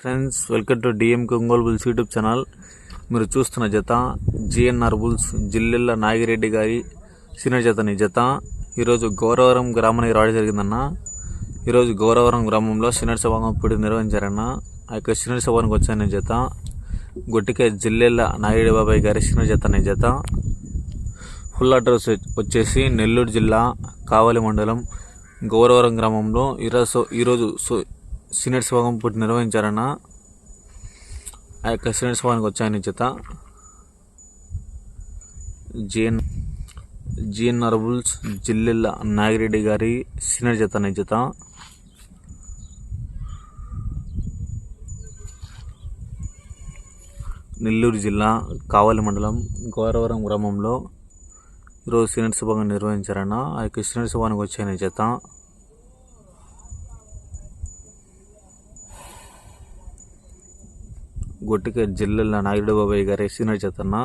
Friends welcome to D M Ongole bulls YouTube channel మీరు చూస్తున్న జత జిఎన్ఆర్ బుల్స్ జిల్లెళ్ళ నాగిరెడ్డి గారి సీనియర్ జతని జత. ఈరోజు గౌరవరం గ్రామానికి రావడం జరిగిందన్న. ఈరోజు గౌరవరం గ్రామంలో సీనియర్ సభ పోటీ నిర్వహించారన్న. ఆ యొక్క సీనియర్ సభానికి వచ్చాను జత గొట్టికే జిల్లెళ్ళ నాగిరెడ్డి బాబాయ్ గారి సీనియర్ జత అనే జత. ఫుల్ అడ్రస్ వచ్చేసి నెల్లూరు జిల్లా కావలి మండలం గౌరవరం గ్రామంలో. ఈరోజు ఈరోజు సో సీనియర్ సభం పుట్టి నిర్వహించారన్న ఆ యొక్క సీనియర్ సభానికి వచ్చాయని చేత జిఎన్ జిఎన్ అరబుల్స్ జిల్లెల నాగిరెడ్డి గారి సీనియర్ చేత అనే నెల్లూరు జిల్లా కావలి మండలం గౌరవరం గ్రామంలో ఈరోజు సీనియర్ సభగా నిర్వహించారన్న ఆ యొక్క సీనియర్ సభానికి వచ్చాయని చేత గొట్టిక జిల్లెల నాయుడు బాబాయ్ గారి సీనియర్ చేతన్న